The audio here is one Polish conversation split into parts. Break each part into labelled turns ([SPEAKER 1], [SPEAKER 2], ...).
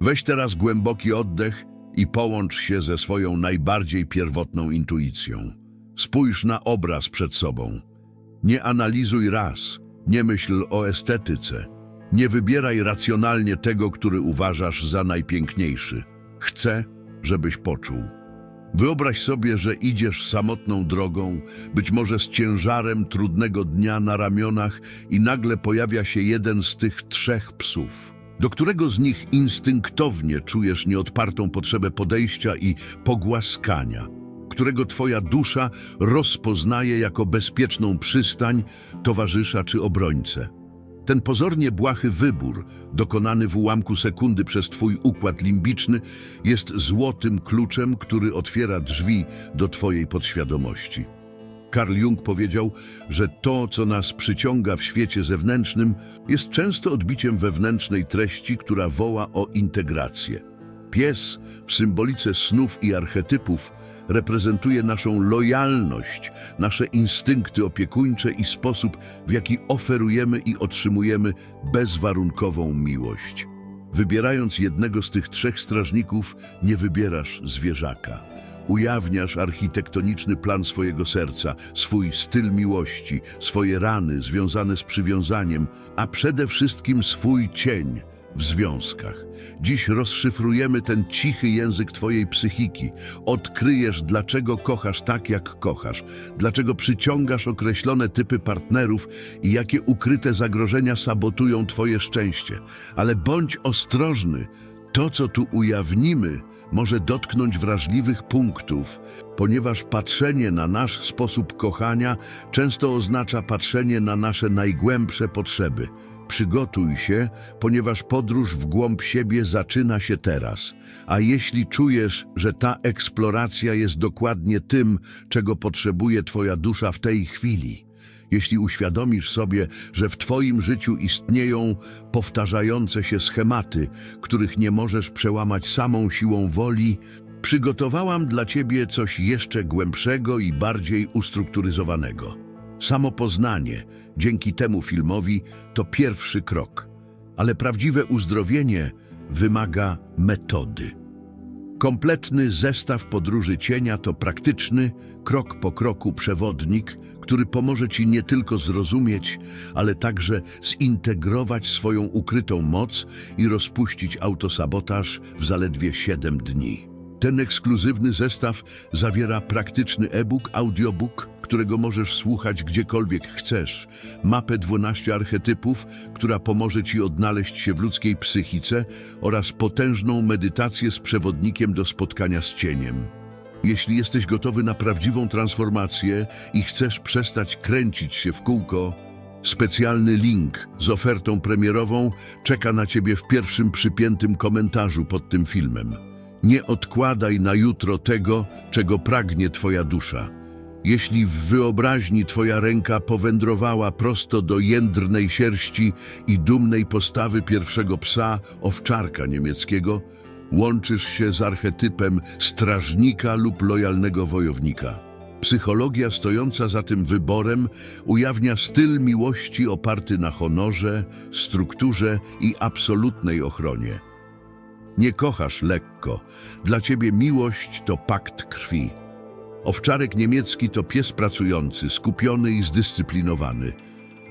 [SPEAKER 1] Weź teraz głęboki oddech i połącz się ze swoją najbardziej pierwotną intuicją. Spójrz na obraz przed sobą. Nie analizuj raz, nie myśl o estetyce. Nie wybieraj racjonalnie tego, który uważasz za najpiękniejszy. Chcę, żebyś poczuł. Wyobraź sobie, że idziesz samotną drogą, być może z ciężarem trudnego dnia na ramionach i nagle pojawia się jeden z tych trzech psów. Do którego z nich instynktownie czujesz nieodpartą potrzebę podejścia i pogłaskania, którego twoja dusza rozpoznaje jako bezpieczną przystań, towarzysza czy obrońcę. Ten pozornie błahy wybór, dokonany w ułamku sekundy przez twój układ limbiczny, jest złotym kluczem, który otwiera drzwi do twojej podświadomości. Carl Jung powiedział, że to, co nas przyciąga w świecie zewnętrznym, jest często odbiciem wewnętrznej treści, która woła o integrację. Pies w symbolice snów i archetypów reprezentuje naszą lojalność, nasze instynkty opiekuńcze i sposób, w jaki oferujemy i otrzymujemy bezwarunkową miłość. Wybierając jednego z tych trzech strażników, nie wybierasz zwierzaka. Ujawniasz architektoniczny plan swojego serca, swój styl miłości, swoje rany związane z przywiązaniem, a przede wszystkim swój cień w związkach. Dziś rozszyfrujemy ten cichy język Twojej psychiki. Odkryjesz, dlaczego kochasz tak, jak kochasz, dlaczego przyciągasz określone typy partnerów i jakie ukryte zagrożenia sabotują Twoje szczęście. Ale bądź ostrożny, to, co tu ujawnimy, może dotknąć wrażliwych punktów, ponieważ patrzenie na nasz sposób kochania często oznacza patrzenie na nasze najgłębsze potrzeby. Przygotuj się, ponieważ podróż w głąb siebie zaczyna się teraz. A jeśli czujesz, że ta eksploracja jest dokładnie tym, czego potrzebuje Twoja dusza w tej chwili, jeśli uświadomisz sobie, że w Twoim życiu istnieją powtarzające się schematy, których nie możesz przełamać samą siłą woli, przygotowałam dla Ciebie coś jeszcze głębszego i bardziej ustrukturyzowanego. Samopoznanie dzięki temu filmowi to pierwszy krok, ale prawdziwe uzdrowienie wymaga metody. Kompletny zestaw podróży cienia to praktyczny, krok po kroku przewodnik, który pomoże Ci nie tylko zrozumieć, ale także zintegrować swoją ukrytą moc i rozpuścić autosabotaż w zaledwie 7 dni. Ten ekskluzywny zestaw zawiera praktyczny e-book, audiobook, którego możesz słuchać gdziekolwiek chcesz, mapę 12 archetypów, która pomoże Ci odnaleźć się w ludzkiej psychice oraz potężną medytację z przewodnikiem do spotkania z cieniem. Jeśli jesteś gotowy na prawdziwą transformację i chcesz przestać kręcić się w kółko, specjalny link z ofertą premierową czeka na Ciebie w pierwszym przypiętym komentarzu pod tym filmem. Nie odkładaj na jutro tego, czego pragnie Twoja dusza. Jeśli w wyobraźni Twoja ręka powędrowała prosto do jędrnej sierści i dumnej postawy pierwszego psa, owczarka niemieckiego, łączysz się z archetypem strażnika lub lojalnego wojownika. Psychologia stojąca za tym wyborem ujawnia styl miłości oparty na honorze, strukturze i absolutnej ochronie. Nie kochasz lekko. Dla ciebie miłość to pakt krwi. Owczarek niemiecki to pies pracujący, skupiony i zdyscyplinowany.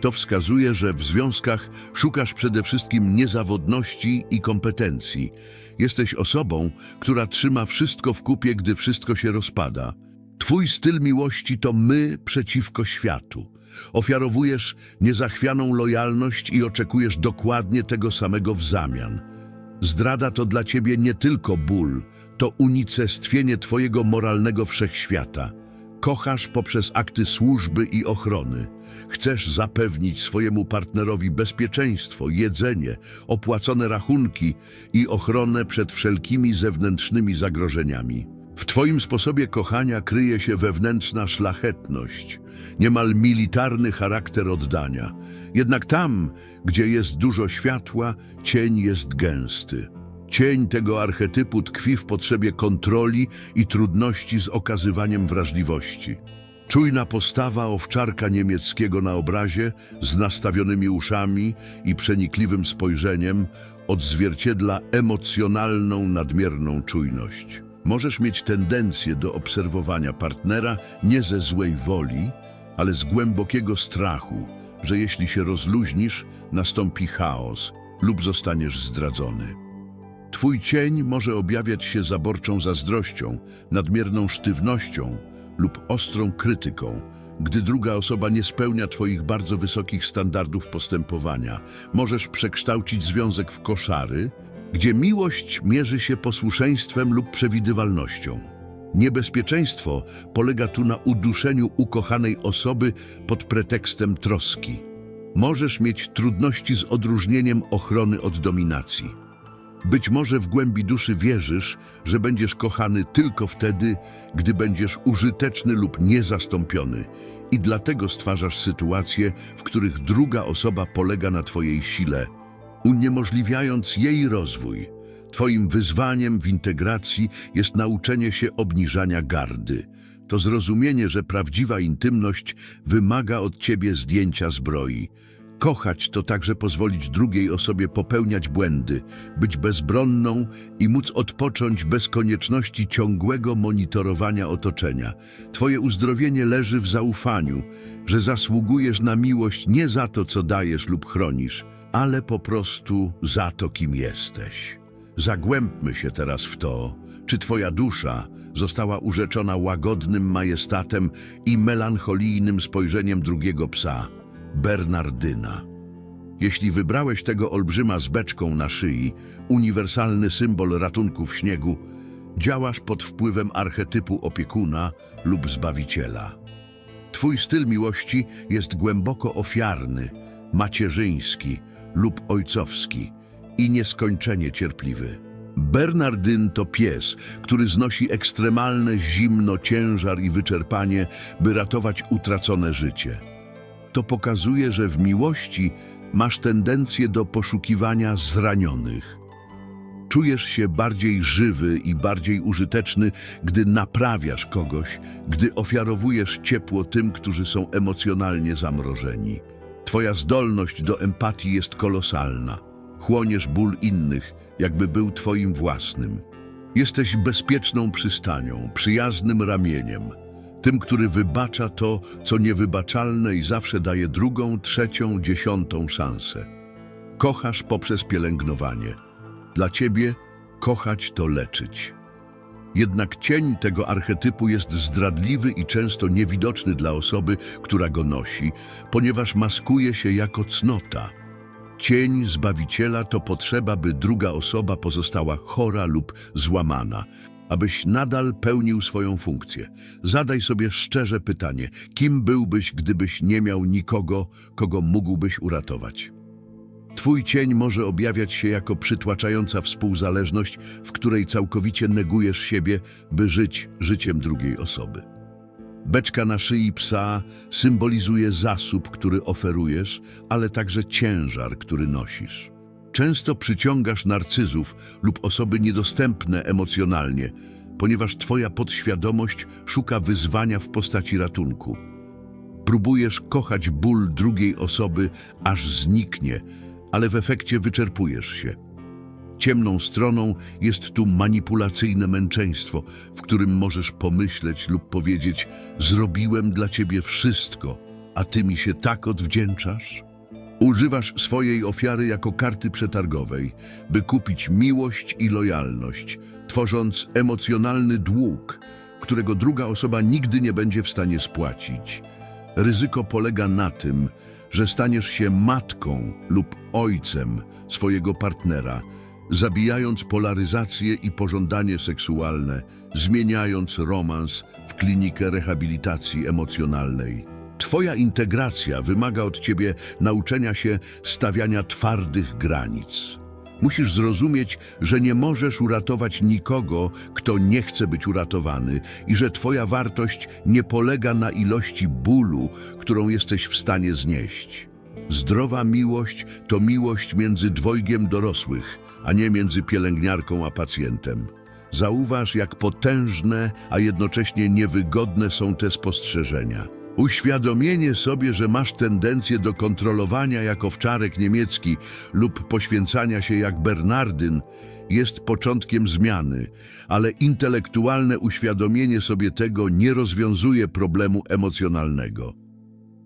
[SPEAKER 1] To wskazuje, że w związkach szukasz przede wszystkim niezawodności i kompetencji. Jesteś osobą, która trzyma wszystko w kupie, gdy wszystko się rozpada. Twój styl miłości to my przeciwko światu. Ofiarowujesz niezachwianą lojalność i oczekujesz dokładnie tego samego w zamian. Zdrada to dla ciebie nie tylko ból, to unicestwienie twojego moralnego wszechświata. Kochasz poprzez akty służby i ochrony. Chcesz zapewnić swojemu partnerowi bezpieczeństwo, jedzenie, opłacone rachunki i ochronę przed wszelkimi zewnętrznymi zagrożeniami. W twoim sposobie kochania kryje się wewnętrzna szlachetność, niemal militarny charakter oddania. Jednak tam, gdzie jest dużo światła, cień jest gęsty. Cień tego archetypu tkwi w potrzebie kontroli i trudności z okazywaniem wrażliwości. Czujna postawa owczarka niemieckiego na obrazie z nastawionymi uszami i przenikliwym spojrzeniem odzwierciedla emocjonalną, nadmierną czujność. Możesz mieć tendencję do obserwowania partnera nie ze złej woli, ale z głębokiego strachu, że jeśli się rozluźnisz, nastąpi chaos lub zostaniesz zdradzony. Twój cień może objawiać się zaborczą zazdrością, nadmierną sztywnością lub ostrą krytyką, gdy druga osoba nie spełnia Twoich bardzo wysokich standardów postępowania. Możesz przekształcić związek w koszary, gdzie miłość mierzy się posłuszeństwem lub przewidywalnością. Niebezpieczeństwo polega tu na uduszeniu ukochanej osoby pod pretekstem troski. Możesz mieć trudności z odróżnieniem ochrony od dominacji. Być może w głębi duszy wierzysz, że będziesz kochany tylko wtedy, gdy będziesz użyteczny lub niezastąpiony i dlatego stwarzasz sytuacje, w których druga osoba polega na Twojej sile, uniemożliwiając jej rozwój. Twoim wyzwaniem w integracji jest nauczenie się obniżania gardy. To zrozumienie, że prawdziwa intymność wymaga od Ciebie zdjęcia zbroi. Kochać to także pozwolić drugiej osobie popełniać błędy, być bezbronną i móc odpocząć bez konieczności ciągłego monitorowania otoczenia. Twoje uzdrowienie leży w zaufaniu, że zasługujesz na miłość nie za to, co dajesz lub chronisz, ale po prostu za to, kim jesteś. Zagłębmy się teraz w to, czy Twoja dusza została urzeczona łagodnym majestatem i melancholijnym spojrzeniem drugiego psa, Bernardyna. Jeśli wybrałeś tego olbrzyma z beczką na szyi, uniwersalny symbol ratunku w śniegu, działasz pod wpływem archetypu opiekuna lub zbawiciela. Twój styl miłości jest głęboko ofiarny, macierzyński lub ojcowski i nieskończenie cierpliwy. Bernardyn to pies, który znosi ekstremalne zimno, ciężar i wyczerpanie, by ratować utracone życie. To pokazuje, że w miłości masz tendencję do poszukiwania zranionych. Czujesz się bardziej żywy i bardziej użyteczny, gdy naprawiasz kogoś, gdy ofiarowujesz ciepło tym, którzy są emocjonalnie zamrożeni. Twoja zdolność do empatii jest kolosalna. Chłoniesz ból innych, jakby był twoim własnym. Jesteś bezpieczną przystanią, przyjaznym ramieniem, tym, który wybacza to, co niewybaczalne i zawsze daje drugą, trzecią, dziesiątą szansę. Kochasz poprzez pielęgnowanie. Dla ciebie kochać to leczyć. Jednak cień tego archetypu jest zdradliwy i często niewidoczny dla osoby, która go nosi, ponieważ maskuje się jako cnota. Cień Zbawiciela to potrzeba, by druga osoba pozostała chora lub złamana, abyś nadal pełnił swoją funkcję. Zadaj sobie szczerze pytanie, kim byłbyś, gdybyś nie miał nikogo, kogo mógłbyś uratować? Twój cień może objawiać się jako przytłaczająca współzależność, w której całkowicie negujesz siebie, by żyć życiem drugiej osoby. Beczka na szyi psa symbolizuje zasób, który oferujesz, ale także ciężar, który nosisz. Często przyciągasz narcyzów lub osoby niedostępne emocjonalnie, ponieważ twoja podświadomość szuka wyzwania w postaci ratunku. Próbujesz kochać ból drugiej osoby, aż zniknie, ale w efekcie wyczerpujesz się. Ciemną stroną jest tu manipulacyjne męczeństwo, w którym możesz pomyśleć lub powiedzieć: Zrobiłem dla ciebie wszystko, a ty mi się tak odwdzięczasz? Używasz swojej ofiary jako karty przetargowej, by kupić miłość i lojalność, tworząc emocjonalny dług, którego druga osoba nigdy nie będzie w stanie spłacić. Ryzyko polega na tym, że staniesz się matką lub ojcem swojego partnera, zabijając polaryzację i pożądanie seksualne, zmieniając romans w klinikę rehabilitacji emocjonalnej. Twoja integracja wymaga od ciebie nauczenia się stawiania twardych granic. Musisz zrozumieć, że nie możesz uratować nikogo, kto nie chce być uratowany i że twoja wartość nie polega na ilości bólu, którą jesteś w stanie znieść. Zdrowa miłość to miłość między dwojgiem dorosłych, a nie między pielęgniarką a pacjentem. Zauważ, jak potężne, a jednocześnie niewygodne są te spostrzeżenia. Uświadomienie sobie, że masz tendencję do kontrolowania jak owczarek niemiecki lub poświęcania się jak Bernardyn, jest początkiem zmiany, ale intelektualne uświadomienie sobie tego nie rozwiązuje problemu emocjonalnego.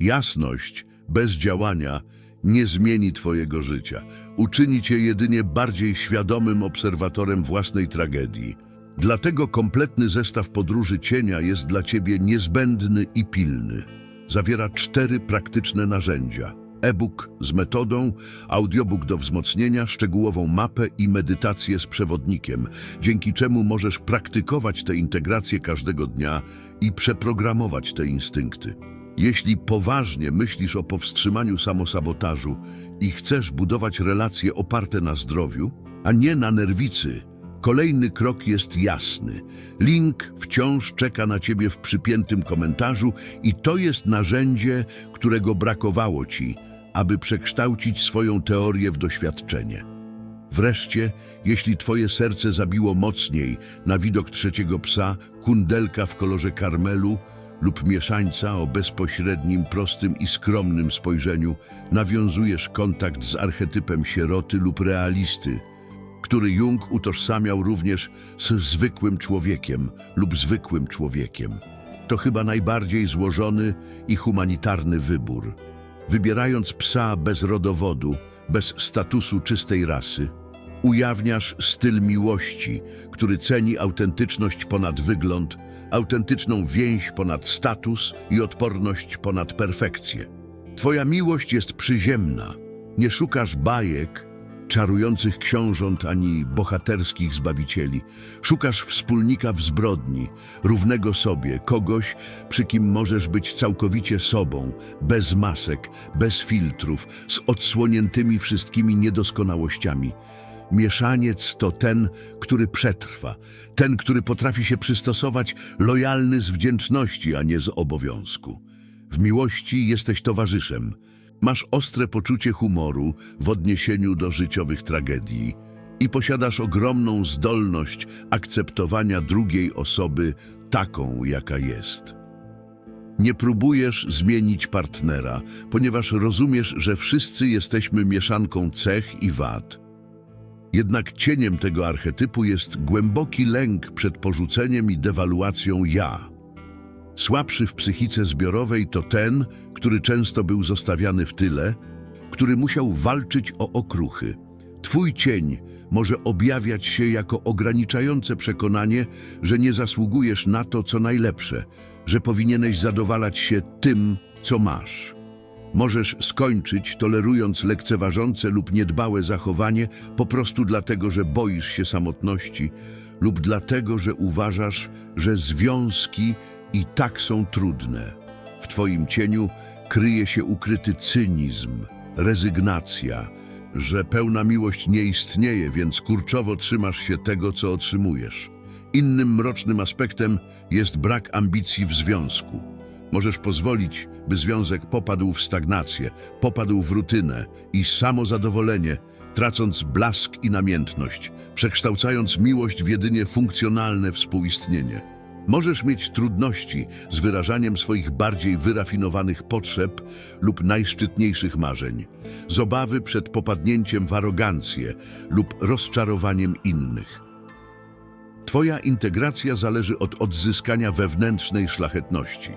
[SPEAKER 1] Jasność bez działania nie zmieni Twojego życia. Uczyni Cię jedynie bardziej świadomym obserwatorem własnej tragedii. Dlatego kompletny zestaw podróży cienia jest dla Ciebie niezbędny i pilny. Zawiera cztery praktyczne narzędzia. E-book z metodą, audiobook do wzmocnienia, szczegółową mapę i medytację z przewodnikiem, dzięki czemu możesz praktykować tę integrację każdego dnia i przeprogramować te instynkty. Jeśli poważnie myślisz o powstrzymaniu samosabotażu i chcesz budować relacje oparte na zdrowiu, a nie na nerwicy, kolejny krok jest jasny. Link wciąż czeka na Ciebie w przypiętym komentarzu i to jest narzędzie, którego brakowało Ci, aby przekształcić swoją teorię w doświadczenie. Wreszcie, jeśli twoje serce zabiło mocniej na widok trzeciego psa, kundelka w kolorze karmelu lub mieszańca o bezpośrednim, prostym i skromnym spojrzeniu, nawiązujesz kontakt z archetypem sieroty lub realisty, który Jung utożsamiał również z zwykłym człowiekiem lub zwykłym człowiekiem. To chyba najbardziej złożony i humanitarny wybór. Wybierając psa bez rodowodu, bez statusu czystej rasy, ujawniasz styl miłości, który ceni autentyczność ponad wygląd, autentyczną więź ponad status i odporność ponad perfekcję. Twoja miłość jest przyziemna. Nie szukasz bajek, czarujących książąt ani bohaterskich zbawicieli. Szukasz wspólnika w zbrodni, równego sobie, kogoś, przy kim możesz być całkowicie sobą, bez masek, bez filtrów, z odsłoniętymi wszystkimi niedoskonałościami. Mieszaniec to ten, który przetrwa, ten, który potrafi się przystosować, lojalny z wdzięczności, a nie z obowiązku. W miłości jesteś towarzyszem. Masz ostre poczucie humoru w odniesieniu do życiowych tragedii i posiadasz ogromną zdolność akceptowania drugiej osoby taką, jaka jest. Nie próbujesz zmienić partnera, ponieważ rozumiesz, że wszyscy jesteśmy mieszanką cech i wad. Jednak cieniem tego archetypu jest głęboki lęk przed porzuceniem i dewaluacją ja. Słabszy w psychice zbiorowej to ten, który często był zostawiany w tyle, który musiał walczyć o okruchy. Twój cień może objawiać się jako ograniczające przekonanie, że nie zasługujesz na to, co najlepsze, że powinieneś zadowalać się tym, co masz. Możesz skończyć tolerując lekceważące lub niedbałe zachowanie po prostu dlatego, że boisz się samotności lub dlatego, że uważasz, że związki i tak są trudne. W Twoim cieniu kryje się ukryty cynizm, rezygnacja, że pełna miłość nie istnieje, więc kurczowo trzymasz się tego, co otrzymujesz. Innym mrocznym aspektem jest brak ambicji w związku. Możesz pozwolić, by związek popadł w stagnację, popadł w rutynę i samozadowolenie, tracąc blask i namiętność, przekształcając miłość w jedynie funkcjonalne współistnienie. Możesz mieć trudności z wyrażaniem swoich bardziej wyrafinowanych potrzeb lub najszczytniejszych marzeń, z obawy przed popadnięciem w arogancję lub rozczarowaniem innych. Twoja integracja zależy od odzyskania wewnętrznej szlachetności.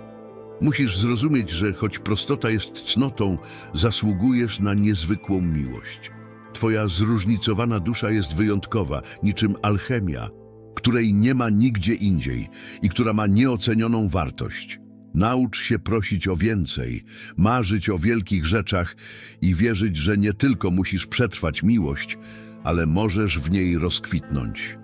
[SPEAKER 1] Musisz zrozumieć, że choć prostota jest cnotą, zasługujesz na niezwykłą miłość. Twoja zróżnicowana dusza jest wyjątkowa, niczym alchemia, której nie ma nigdzie indziej i która ma nieocenioną wartość. Naucz się prosić o więcej, marzyć o wielkich rzeczach i wierzyć, że nie tylko musisz przetrwać miłość, ale możesz w niej rozkwitnąć.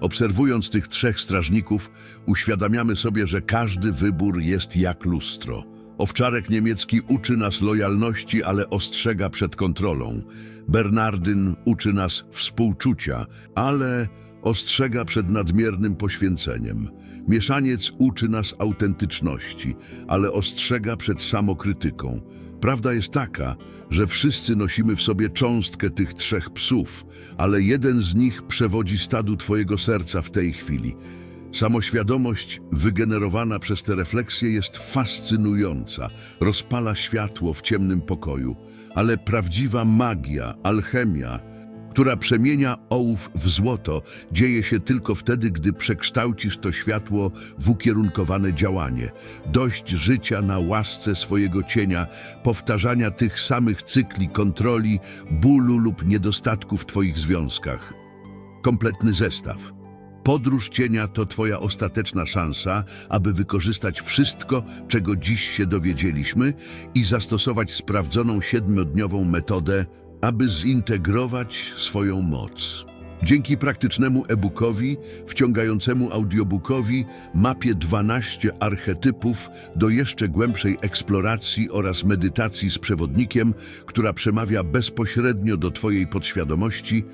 [SPEAKER 1] Obserwując tych trzech strażników, uświadamiamy sobie, że każdy wybór jest jak lustro. Owczarek niemiecki uczy nas lojalności, ale ostrzega przed kontrolą. Bernardyn uczy nas współczucia, ale ostrzega przed nadmiernym poświęceniem. Mieszaniec uczy nas autentyczności, ale ostrzega przed samokrytyką. Prawda jest taka, że wszyscy nosimy w sobie cząstkę tych trzech psów, ale jeden z nich przewodzi stadu twojego serca w tej chwili. Samoświadomość wygenerowana przez te refleksje jest fascynująca, rozpala światło w ciemnym pokoju, ale prawdziwa magia, alchemia, która przemienia ołów w złoto, dzieje się tylko wtedy, gdy przekształcisz to światło w ukierunkowane działanie. Dość życia na łasce swojego cienia, powtarzania tych samych cykli kontroli, bólu lub niedostatku w Twoich związkach. Kompletny zestaw. Podróż cienia to Twoja ostateczna szansa, aby wykorzystać wszystko, czego dziś się dowiedzieliśmy i zastosować sprawdzoną siedmiodniową metodę, aby zintegrować swoją moc. Dzięki praktycznemu e-bookowi, wciągającemu audiobookowi, mapie 12 archetypów do jeszcze głębszej eksploracji oraz medytacji z przewodnikiem, która przemawia bezpośrednio do Twojej podświadomości,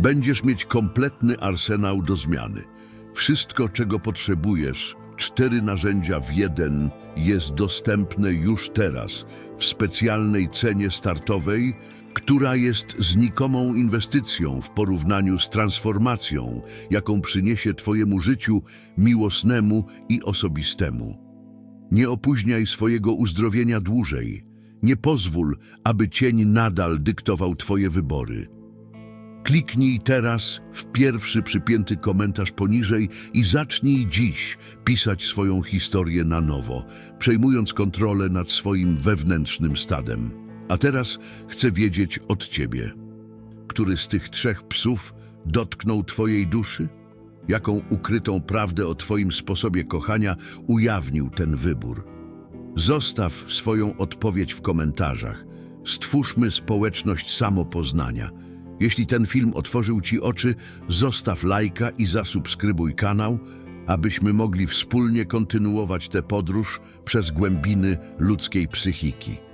[SPEAKER 1] będziesz mieć kompletny arsenał do zmiany. Wszystko, czego potrzebujesz, cztery narzędzia w jeden, jest dostępne już teraz w specjalnej cenie startowej, która jest znikomą inwestycją w porównaniu z transformacją, jaką przyniesie Twojemu życiu miłosnemu i osobistemu. Nie opóźniaj swojego uzdrowienia dłużej. Nie pozwól, aby cień nadal dyktował Twoje wybory. Kliknij teraz w pierwszy przypięty komentarz poniżej i zacznij dziś pisać swoją historię na nowo, przejmując kontrolę nad swoim wewnętrznym stadem. A teraz chcę wiedzieć od Ciebie, który z tych trzech psów dotknął Twojej duszy? Jaką ukrytą prawdę o Twoim sposobie kochania ujawnił ten wybór? Zostaw swoją odpowiedź w komentarzach. Stwórzmy społeczność samopoznania. Jeśli ten film otworzył Ci oczy, zostaw lajka i zasubskrybuj kanał, abyśmy mogli wspólnie kontynuować tę podróż przez głębiny ludzkiej psychiki.